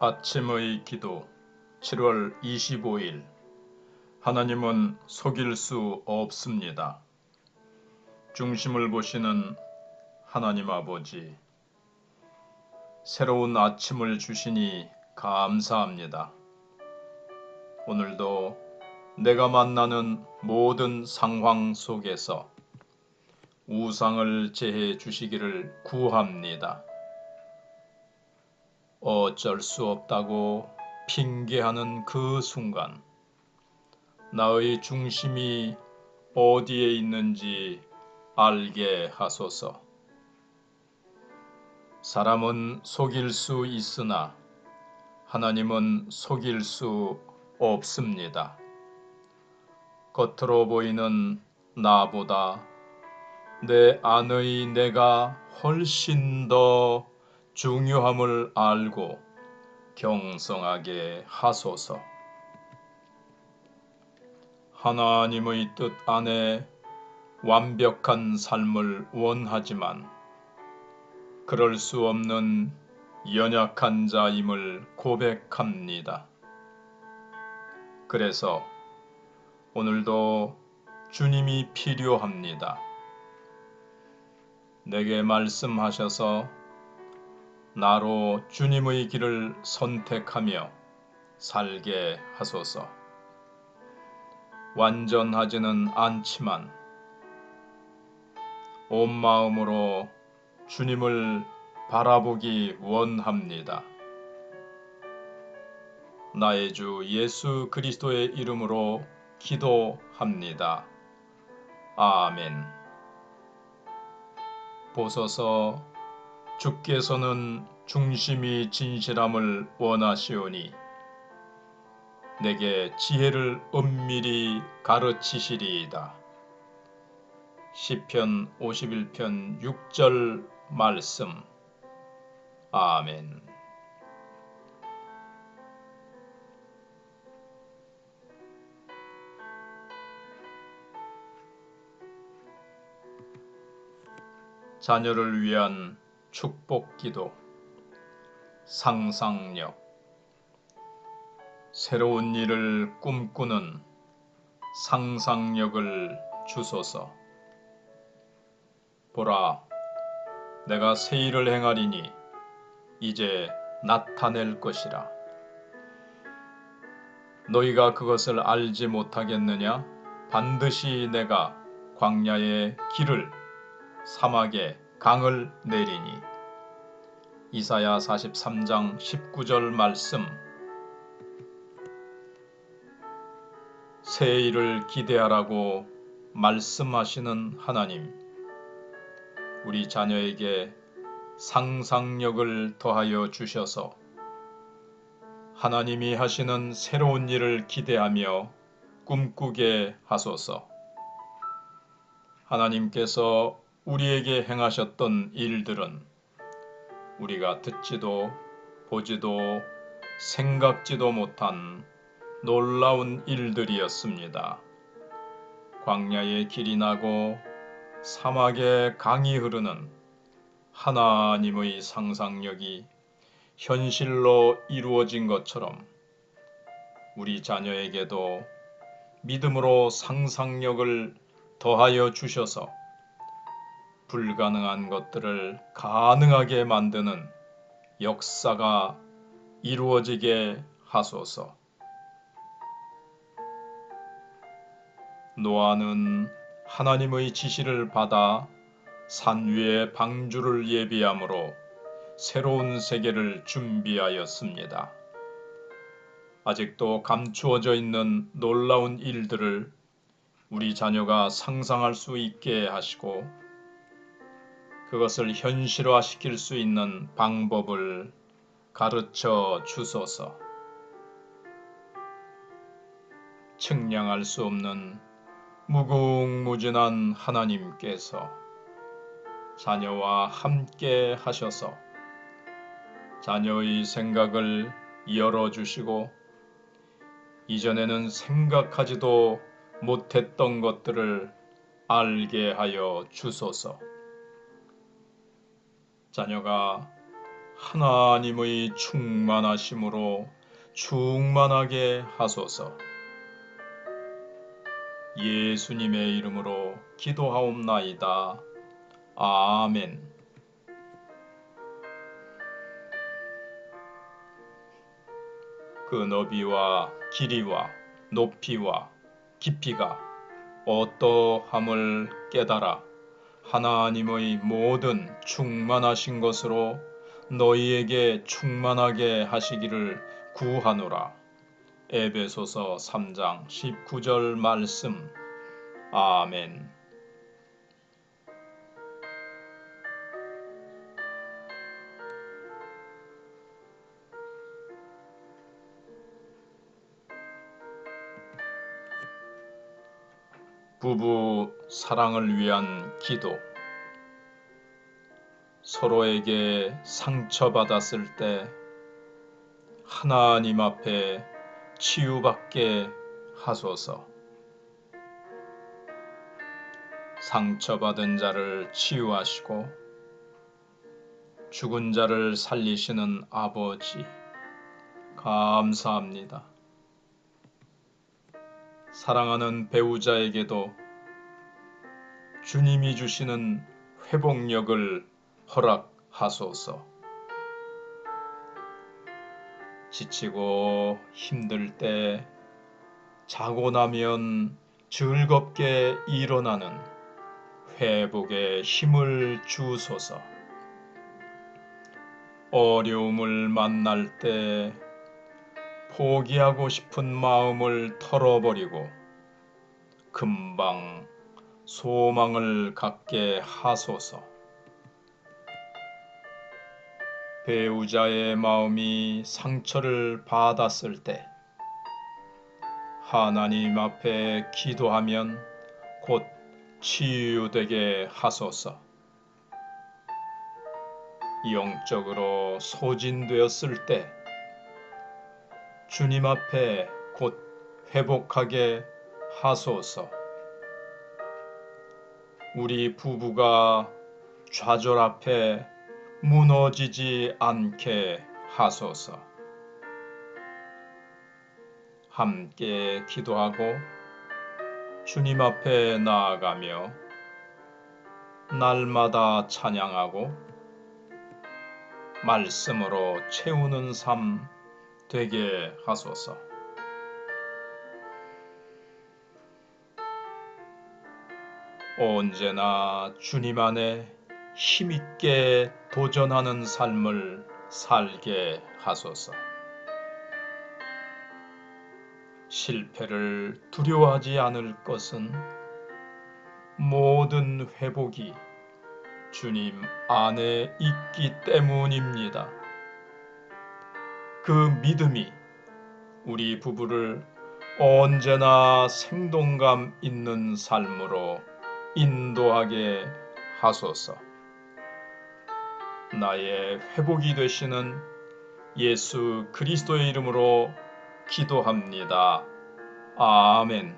아침의 기도 7월 25일 하나님은 속일 수 없습니다. 중심을 보시는 하나님 아버지 새로운 아침을 주시니 감사합니다. 오늘도 내가 만나는 모든 상황 속에서 우상을 제해 주시기를 구합니다. 어쩔 수 없다고 핑계하는 그 순간 나의 중심이 어디에 있는지 알게 하소서. 사람은 속일 수 있으나 하나님은 속일 수 없습니다. 겉으로 보이는 나보다 내 안의 내가 훨씬 더 중요함을 알고 경성하게 하소서. 하나님의 뜻 안에 완벽한 삶을 원하지만 그럴 수 없는 연약한 자임을 고백합니다. 그래서 오늘도 주님이 필요합니다. 내게 말씀하셔서 나로 주님의 길을 선택하며 살게 하소서. 완전하지는 않지만 온 마음으로 주님을 바라보기 원합니다. 나의 주 예수 그리스도의 이름으로 기도합니다. 아멘. 보소서 주께서는 중심이 진실함을 원하시오니 내게 지혜를 은밀히 가르치시리이다. 시편 51편 6절 말씀 아멘 자녀를 위한 축복 기도 상상력 새로운 일을 꿈꾸는 상상력을 주소서. 보라, 내가 새 일을 행하리니 이제 나타낼 것이라. 너희가 그것을 알지 못하겠느냐? 반드시 내가 광야에 길을 사막에 강을 내리니 이사야 43장 19절 말씀 새 일을 기대하라고 말씀하시는 하나님 우리 자녀에게 상상력을 더하여 주셔서 하나님이 하시는 새로운 일을 기대하며 꿈꾸게 하소서. 하나님께서 우리에게 행하셨던 일들은 우리가 듣지도 보지도 생각지도 못한 놀라운 일들이었습니다. 광야에 길이 나고 사막에 강이 흐르는 하나님의 상상력이 현실로 이루어진 것처럼 우리 자녀에게도 믿음으로 상상력을 더하여 주셔서 불가능한 것들을 가능하게 만드는 역사가 이루어지게 하소서. 노아는 하나님의 지시를 받아 산 위에 방주를 예비함으로 새로운 세계를 준비하였습니다. 아직도 감추어져 있는 놀라운 일들을 우리 자녀가 상상할 수 있게 하시고 그것을 현실화시킬 수 있는 방법을 가르쳐 주소서. 측량할 수 없는 무궁무진한 하나님께서 자녀와 함께 하셔서 자녀의 생각을 열어주시고 이전에는 생각하지도 못했던 것들을 알게 하여 주소서. 자녀가 하나님의 충만하심으로 충만하게 하소서. 예수님의 이름으로 기도하옵나이다. 아멘. 그 너비와 길이와 높이와 깊이가 어떠함을 깨달아 하나님의 모든 충만하신 것으로 너희에게 충만하게 하시기를 구하노라. 에베소서 3장 19절 말씀. 아멘. 부부 사랑을 위한 기도. 서로에게 상처받았을 때 하나님 앞에 치유받게 하소서. 상처받은 자를 치유하시고 죽은 자를 살리시는 아버지, 감사합니다. 사랑하는 배우자에게도 주님이 주시는 회복력을 허락하소서. 지치고 힘들 때 자고 나면 즐겁게 일어나는 회복의 힘을 주소서. 어려움을 만날 때 포기하고 싶은 마음을 털어버리고 금방 소망을 갖게 하소서. 배우자의 마음이 상처를 받았을 때 하나님 앞에 기도하면 곧 치유되게 하소서. 영적으로 소진되었을 때 주님 앞에 곧 회복하게 하소서. 우리 부부가 좌절 앞에 무너지지 않게 하소서. 함께 기도하고 주님 앞에 나아가며 날마다 찬양하고 말씀으로 채우는 삶 되게 하소서. 언제나 주님 안에 힘있게 도전하는 삶을 살게 하소서. 실패를 두려워하지 않을 것은 모든 회복이 주님 안에 있기 때문입니다. 그 믿음이 우리 부부를 언제나 생동감 있는 삶으로 인도하게 하소서. 나의 회복이 되시는 예수 그리스도의 이름으로 기도합니다. 아멘.